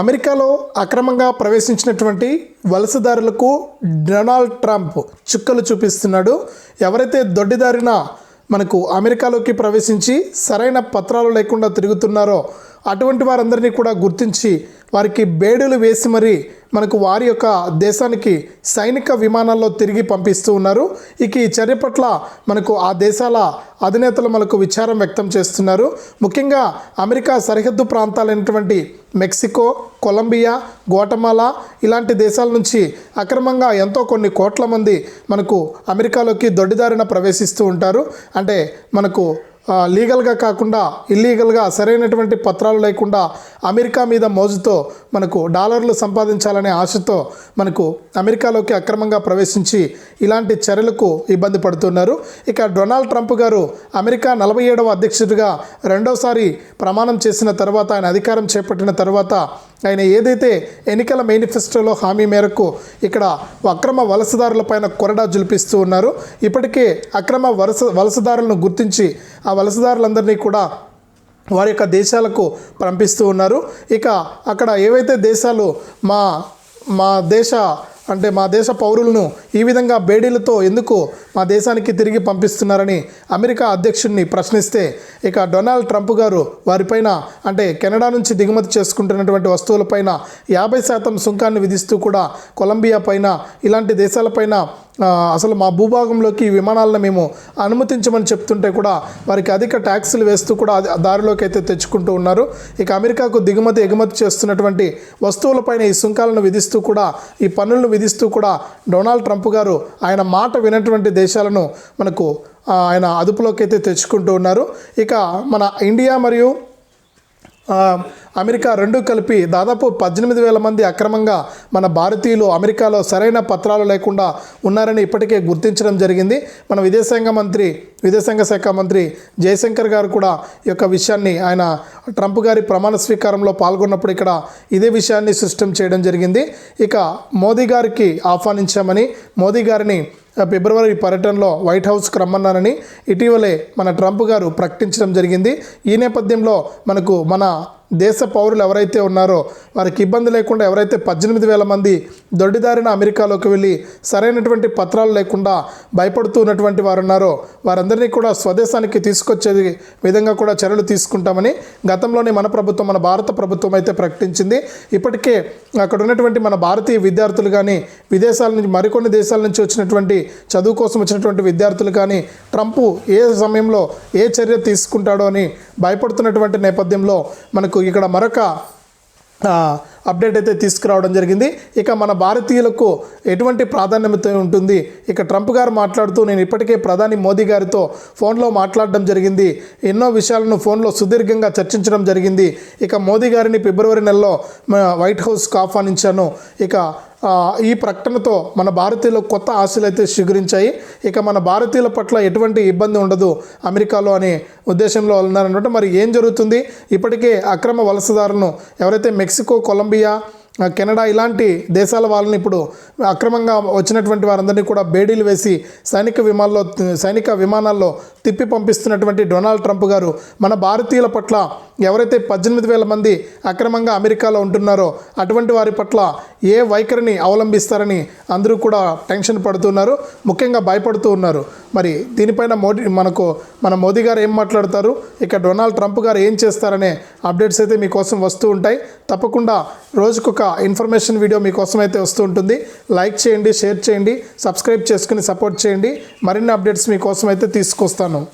అమెరికాలో అక్రమంగా ప్రవేశించినటువంటి వలసదారులకు Donald Trump చుక్కలు చూపిస్తున్నాడు. ఎవరైతే దొడ్డిదారిన మనకు అమెరికాలోకి ప్రవేశించి సరైన పత్రాలు లేకుండా తిరుగుతున్నారో అటువంటి వారందరినీ కూడా గుర్తించి వారికి బేడులు వేసి మరి మనకు వారి యొక్క దేశానికి సైనిక విమానాల్లో తిరిగి పంపిస్తూ ఉన్నారు. ఇక ఈ చర్య పట్ల మనకు ఆ దేశాల అధినేతలు మనకు విచారం వ్యక్తం చేస్తున్నారు. ముఖ్యంగా అమెరికా సరిహద్దు ప్రాంతాలైనటువంటి మెక్సికో కొలంబియా గోటమాలా ఇలాంటి దేశాల నుంచి అక్రమంగా ఎంతో కొన్ని కోట్ల మంది మనకు అమెరికాలోకి దొడ్డిదారిన ప్రవేశిస్తూ ఉంటారు. అంటే మనకు లీగల్గా కాకుండా ఇల్లీగల్గా సరైనటువంటి పత్రాలు లేకుండా అమెరికా మీద మోజుతో మనకు డాలర్లు సంపాదించాలనే ఆశతో మనకు అమెరికాలోకి అక్రమంగా ప్రవేశించి ఇలాంటి చర్యలకు ఇబ్బంది పడుతున్నారు. ఇక డొనాల్డ్ ట్రంప్ గారు అమెరికా నలభై ఏడవ అధ్యక్షుడిగా రెండోసారి ప్రమాణం చేసిన తర్వాత ఆయన అధికారం చేపట్టిన తర్వాత ఆయన ఏదైతే ఎన్నికల మేనిఫెస్టోలో హామీ మేరకు ఇక్కడ అక్రమ వలసదారులపైన కొరడా జులిపిస్తూ ఉన్నారు ఇప్పటికే అక్రమ వలస వలసదారులను గుర్తించి ఆ వలసదారులందరినీ కూడా వారి యొక్క దేశాలకు పంపిస్తూ ఉన్నారు. ఇక అక్కడ ఏవైతే దేశాలు మా మా దేశ అంటే మా దేశ పౌరులను ఈ విధంగా బేడీలతో ఎందుకు మా దేశానికి తిరిగి పంపిస్తున్నారని అమెరికా అధ్యక్షుడిని ప్రశ్నిస్తే ఇక డొనాల్డ్ ట్రంప్ గారు వారిపైన అంటే కెనడా నుంచి దిగుమతి చేసుకుంటున్నటువంటి వస్తువులపైన యాభై శాతం సుంకాన్ని విధిస్తూ కూడా కొలంబియా పైన ఇలాంటి దేశాలపైన అసలు మా భూభాగంలోకి ఈ విమానాలను మేము అనుమతించమని చెప్తుంటే కూడా వారికి అధిక ట్యాక్సులు వేస్తూ కూడా దారిలోకి అయితే తెచ్చుకుంటూ ఉన్నారు. ఇక అమెరికాకు దిగుమతి ఎగుమతి చేస్తున్నటువంటి వస్తువులపైన ఈ సుంకాలను విధిస్తూ కూడా ఈ పన్నులను విధిస్తూ కూడా డొనాల్డ్ ట్రంప్ గారు ఆయన మాట వినటువంటి దేశాలను మనకు ఆయన అదుపులోకి అయితే తెచ్చుకుంటూ ఉన్నారు. ఇక మన ఇండియా మరియు అమెరికా రెండు కలిపి దాదాపు పద్దెనిమిది వేల మంది అక్రమంగా మన భారతీయులు అమెరికాలో సరైన పత్రాలు లేకుండా ఉన్నారని ఇప్పటికే గుర్తించడం జరిగింది. మన విదేశాంగ మంత్రి విదేశాంగ శాఖ మంత్రి జయశంకర్ గారు కూడా ఈ యొక్క విషయాన్ని ఆయన ట్రంప్ గారి ప్రమాణ స్వీకారంలో పాల్గొన్నప్పుడు ఇక్కడ ఇదే విషయాన్ని సృష్టం చేయడం జరిగింది. ఇక మోదీ గారికి ఆహ్వానించామని మోదీ గారిని ఫిబ్రవరి పర్యటనలో వైట్ హౌస్కి రమ్మన్నారని ఇటీవలే మన ట్రంప్ గారు ప్రకటించడం జరిగింది. ఈ నేపథ్యంలో మనకు మన దేశ పౌరులు ఎవరైతే ఉన్నారో వారికి ఇబ్బంది లేకుండా ఎవరైతే పద్దెనిమిది వేల మంది దొడ్డిదారిన అమెరికాలోకి వెళ్ళి సరైనటువంటి పత్రాలు లేకుండా భయపడుతూ ఉన్నటువంటి వారు ఉన్నారో వారందరినీ కూడా స్వదేశానికి తీసుకొచ్చే విధంగా కూడా చర్యలు తీసుకుంటామని గతంలోనే మన ప్రభుత్వం మన భారత ప్రభుత్వం అయితే ప్రకటించింది. ఇప్పటికే అక్కడ ఉన్నటువంటి మన భారతీయ విద్యార్థులు కానీ విదేశాల నుంచి మరికొన్ని దేశాల నుంచి వచ్చినటువంటి చదువు కోసం వచ్చినటువంటి విద్యార్థులు కానీ ట్రంప్ ఏ సమయంలో ఏ చర్య తీసుకుంటాడో అని భయపడుతున్నటువంటి నేపథ్యంలో మనకు ఇక్కడ మరొక అప్డేట్ అయితే తీసుకురావడం జరిగింది. ఇక మన భారతీయులకు ఎటువంటి ప్రాధాన్యత ఉంటుంది? ఇక ట్రంప్ గారు మాట్లాడుతూ నేను ఇప్పటికే ప్రధాని మోదీ గారితో ఫోన్లో మాట్లాడడం జరిగింది. ఎన్నో విషయాలను ఫోన్లో సుదీర్ఘంగా చర్చించడం జరిగింది. ఇక మోదీ గారిని ఫిబ్రవరి నెలలో వైట్ హౌస్కు ఆహ్వానించాను. ఇక ఈ ప్రకటనతో మన భారతీయులు కొత్త ఆశలు అయితే చిగురించాయి. ఇక మన భారతీయుల పట్ల ఎటువంటి ఇబ్బంది ఉండదు. అమెరికాలో అనే ఉద్దేశంలో ఉన్నారనమాట మరి ఏం జరుగుతుంది? ఇప్పటికే అక్రమ వలసదారులను ఎవరైతే మెక్సికో కొలంబియా కొలంబియా కెనడా ఇలాంటి దేశాల వాళ్ళని ఇప్పుడు అక్రమంగా వచ్చినటువంటి వారందరినీ కూడా బేడీలు వేసి సైనిక విమానాల్లో సైనిక విమానాల్లో తిప్పి పంపిస్తున్నటువంటి డొనాల్డ్ ట్రంప్ గారు మన భారతీయుల పట్ల ఎవరైతే పద్దెనిమిది వేల మంది అక్రమంగా అమెరికాలో ఉంటున్నారో అటువంటి వారి పట్ల ఏ వైఖరిని అవలంబిస్తారని అందరూ కూడా టెన్షన్ పడుతున్నారు ముఖ్యంగా భయపడుతూ ఉన్నారు. మరి దీనిపైన మోడీ మనకు మన మోదీ గారు ఏం మాట్లాడతారు? ఇక డొనాల్డ్ ట్రంప్ గారు ఏం చేస్తారనే అప్డేట్స్ అయితే మీకోసం వస్తూ ఉంటాయి. తప్పకుండా రోజుకొక ఇన్ఫర్మేషన్ వీడియో మీకోసం అయితే వస్తూ ఉంటుంది. లైక్ చేయండి షేర్ చేయండి సబ్స్క్రైబ్ చేసుకుని సపోర్ట్ చేయండి. మరిన్ని అప్డేట్స్ మీకోసం అయితే తీసుకొస్తాను. കാരണം